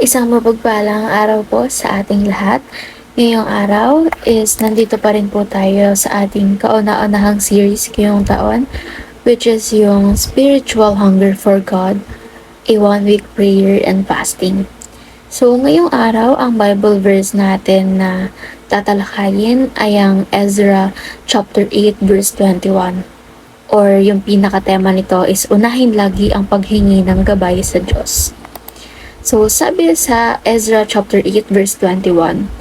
Isang mapagpalang araw po sa ating lahat. Ngayong araw is nandito pa rin po tayo sa ating kauna-unahang series ngayong taon which is yung Spiritual Hunger for God, a one-week prayer and fasting. So ngayong araw, ang Bible verse natin na tatalakayin ay ang Ezra chapter 8 verse 21 or yung pinakatema nito is unahin lagi ang paghingi ng gabay sa Diyos. So, sabi sa Ezra chapter 8 verse 21,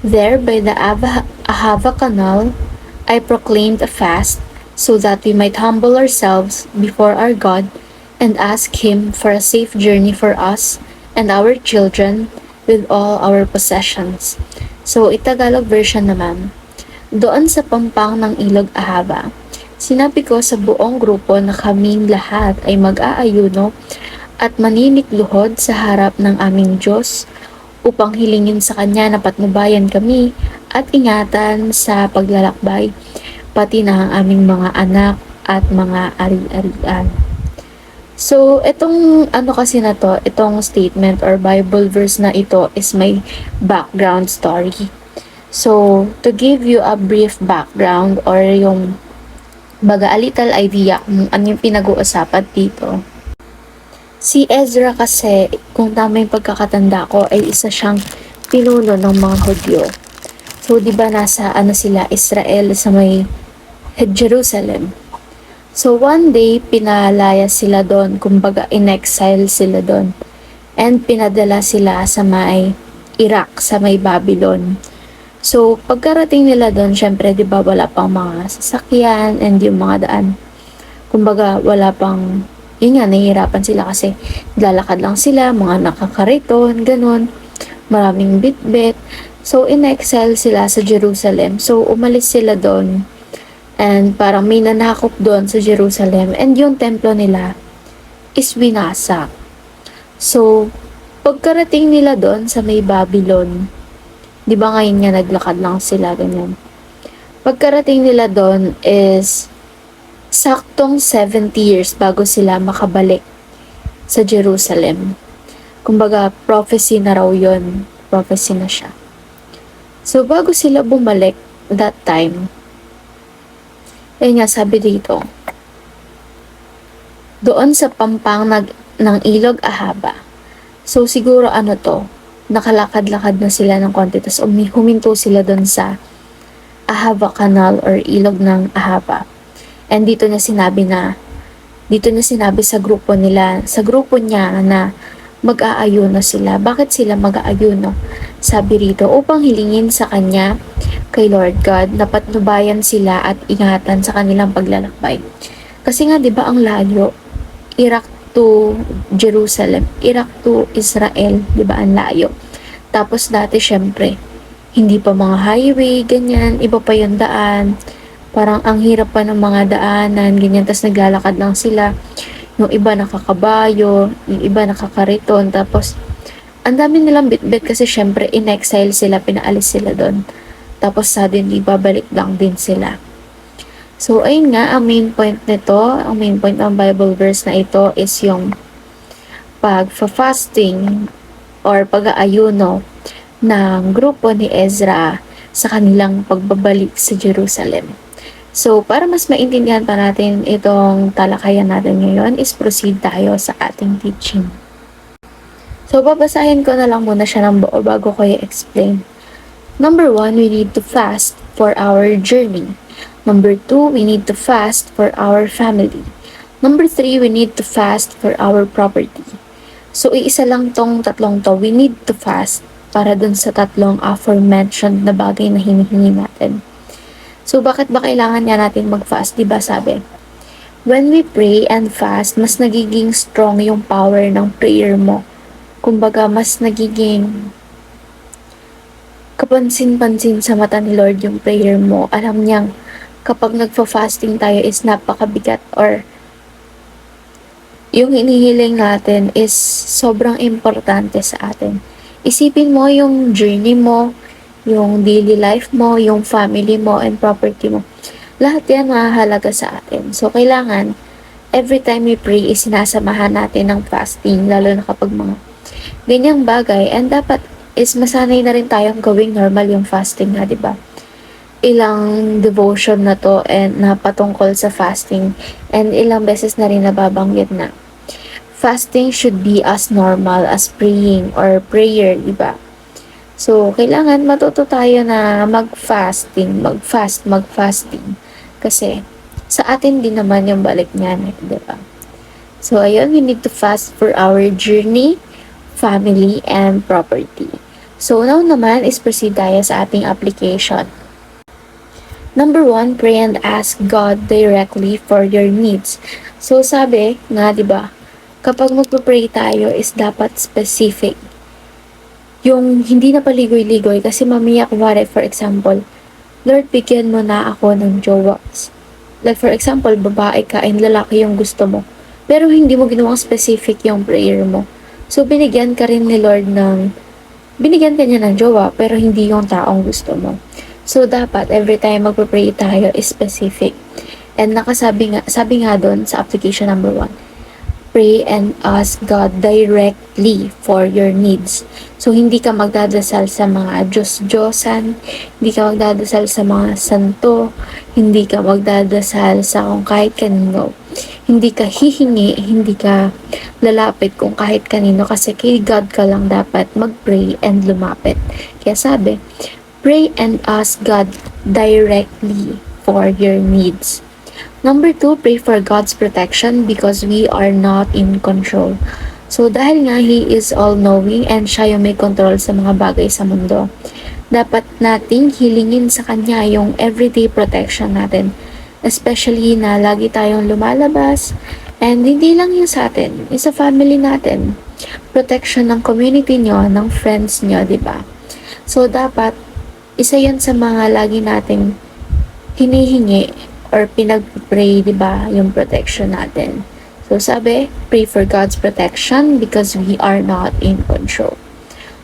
There by the Ava- Ahava canal, I proclaimed a fast so that we might humble ourselves before our God and ask Him for a safe journey for us and our children with all our possessions. So, itagalog version naman, doon sa pampang ng ilog Ahava, sinabi ko sa buong grupo na kaming lahat ay mag-aayuno at maninikluhod sa harap ng aming Diyos upang hilingin sa Kanya na patnubayan kami at ingatan sa paglalakbay, pati na ang aming mga anak at mga ari-arian. So, itong ano kasi na to, itong statement or Bible verse na ito is may background story. So, to give you a brief background or yung baga a little idea kung ano yung pinag-uusapan dito. Si Ezra kasi, kung tama yung pagkakatanda ko, ay isa siyang pinuno ng mga Hudyo. So, di ba nasa ano sila, Israel sa may Jerusalem. So, one day, pinalaya sila doon, kumbaga in-exile sila doon. And pinadala sila sa may Iraq, sa may Babylon. So, pagkarating nila doon, syempre, di ba, wala pang mga sasakyan and yung mga daan. Kumbaga, wala pang, yun nga, nahihirapan sila kasi lalakad lang sila, mga nakakariton, ganun. Maraming bitbit. So, in-exile sila sa Jerusalem. So, umalis sila doon. And parang may nanakop doon sa Jerusalem. And yung templo nila is winasak. So, pagkarating nila doon sa may Babylon, Di ba ngayon nga naglakad lang sila, ganyan. Pagkarating nila doon is saktong 70 years bago sila makabalik sa Jerusalem. Kumbaga, prophecy na raw yun. Prophecy na siya. So, bago sila bumalik that time, ayun nga, sabi dito, doon sa pampang nag, ng ilog Ahaba. So, siguro ano to, nakalakad-lakad na sila ng konti, tapos umi- huminto sila doon sa Ahava Canal or ilog ng Ahava. And dito niya sinabi na, dito niya sinabi sa grupo nila, sa grupo niya na mag-aayuno sila. Bakit sila mag-aayuno? Sabi rito, upang hilingin sa kanya kay Lord God na patnubayan sila at ingatan sa kanilang paglalakbay. Kasi nga 'di ba ang layo Iraq to Jerusalem, Iraq to Israel, 'di ba ang layo. Tapos dati syempre, hindi pa mga highway, ganyan, iba pa yung daan. Parang ang hirap pa ng mga daanan, ganyan, tapos naglalakad lang sila. Yung iba nakakabayo, yung iba nakakariton, tapos ang dami nilang bitbit kasi syempre in-exile sila, pinaalis sila doon. Tapos suddenly, babalik lang din sila. So, ayun nga, ang main point nito, ang main point ng Bible verse na ito is yung pag-fasting or pag-aayuno ng grupo ni Ezra sa kanilang pagbabalik sa Jerusalem. So, para mas maintindihan pa natin itong talakayan natin ngayon, is proceed tayo sa ating teaching. So, babasahin ko na lang muna siya ng buo bago ko i-explain. Number one, we need to fast for our journey. Number two, we need to fast for our family. Number three, we need to fast for our property. So, iisa lang tong tatlong to. We need to fast para dun sa tatlong aforementioned na bagay na hinihingi natin. So, bakit ba kailangan niya natin mag-fast? Diba sabi? When we pray and fast, mas nagiging strong yung power ng prayer mo. Kumbaga, mas nagiging kapansin-pansin sa mata ni Lord yung prayer mo. Alam niyang kapag nagfa-fasting tayo is napakabigat or yung hinihiling natin is sobrang importante sa atin. Isipin mo yung journey mo, yung daily life mo, yung family mo, and property mo. Lahat yan mahalaga sa atin. So, kailangan, every time we pray, is sinasamahan natin ng fasting, lalo na kapag mga ganyang bagay and dapat is masanay na rin tayong gawing normal yung fasting nga, di ba? Ilang devotion na to and na patungkol sa fasting and ilang beses na rin nababanggit na fasting should be as normal as praying or prayer, di ba? So, kailangan matuto tayo na mag-fasting, mag-fast, mag-fasting. Kasi, sa atin din naman yung balik niyan, eh, di ba? So, ayun, we need to fast for our journey, family, and property. So, now naman is proceed tayo sa ating application. Number one, pray and ask God directly for your needs. So, sabi nga, di ba, kapag magpa-pray tayo is dapat specific. Yung hindi na paligoy-ligoy kasi mamaya kumari for example, Lord, bigyan mo na ako ng jowa. Like for example, babae ka and lalaki yung gusto mo. Pero hindi mo ginawang specific yung prayer mo. So, binigyan ka rin ni Lord ng, binigyan ka niya ng jowa, pero hindi yung taong gusto mo. So, dapat every time magpa-pray tayo is specific. And nakasabi nga, sabi nga doon sa application number one, pray and ask God directly for your needs. So, hindi ka magdadasal sa mga Diyos-Diyosan, hindi ka magdadasal sa mga santo, hindi ka magdadasal sa kung kahit kanino. Hindi ka hihingi, hindi ka lalapit kung kahit kanino kasi kay God ka lang dapat mag-pray and lumapit. Kaya sabi, pray and ask God directly for your needs. Number two, pray for God's protection because we are not in control. So, dahil nga He is all-knowing and siya yung may control sa mga bagay sa mundo, dapat nating hilingin sa Kanya yung everyday protection natin. Especially na lagi tayong lumalabas and hindi lang yung sa atin, yung sa family natin. Protection ng community nyo, ng friends nyo, di ba? So, dapat isa yan sa mga lagi nating hinihingi or pinag-pray, di ba, yung protection natin. So, sabi, pray for God's protection because we are not in control.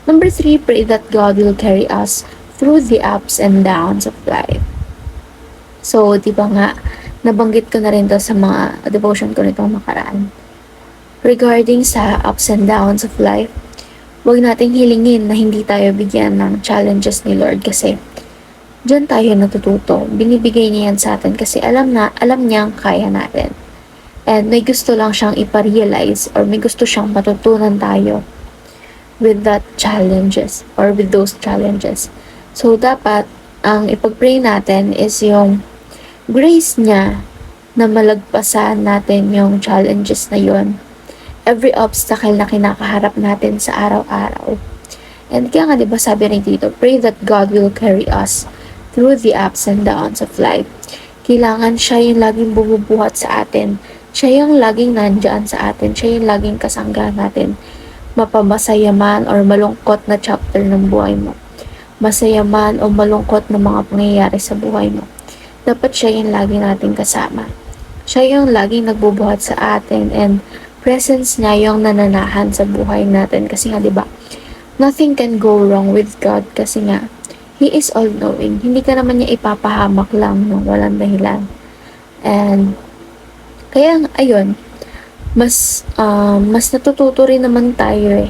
Number three, pray that God will carry us through the ups and downs of life. So, di ba nga, nabanggit ko na rin to sa mga devotion ko nitong makaraan. Regarding sa ups and downs of life, huwag nating hilingin na hindi tayo bigyan ng challenges ni Lord kasi Diyan tayo natututo. Binibigay niya yan sa atin kasi alam na, alam niyang kaya natin. And may gusto lang siyang iparealize or may gusto siyang matutunan tayo with that challenges or with those challenges. So, dapat ang ipag-pray natin is yung grace niya na malagpasan natin yung challenges na yon every obstacle na kinakaharap natin sa araw-araw. And kaya nga, di ba sabi rin dito, pray that God will carry us through the ups and downs of life. Kailangan siya yung laging bumubuhat sa atin. Siya yung laging nandyan sa atin. Siya yung laging kasangga natin. Mapamasaya man or malungkot na chapter ng buhay mo. Masaya man o malungkot na mga pangyayari sa buhay mo. Dapat siya yung lagi nating kasama. Siya yung laging nagbubuhat sa atin and presence niya yung nananahan sa buhay natin. Kasi nga, di ba, nothing can go wrong with God kasi nga, He is all-knowing. Hindi ka naman niya ipapahamak lang ng walang dahilan. And, kaya, ayun, mas, um, mas natututo rin naman tayo eh.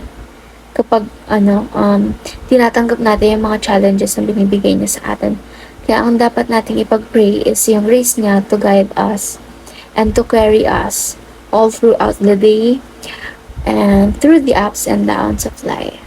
Kapag, ano, um, tinatanggap natin yung mga challenges na binibigay niya sa atin. Kaya, ang dapat nating ipag-pray is yung grace niya to guide us and to carry us all throughout the day and through the ups and downs of life.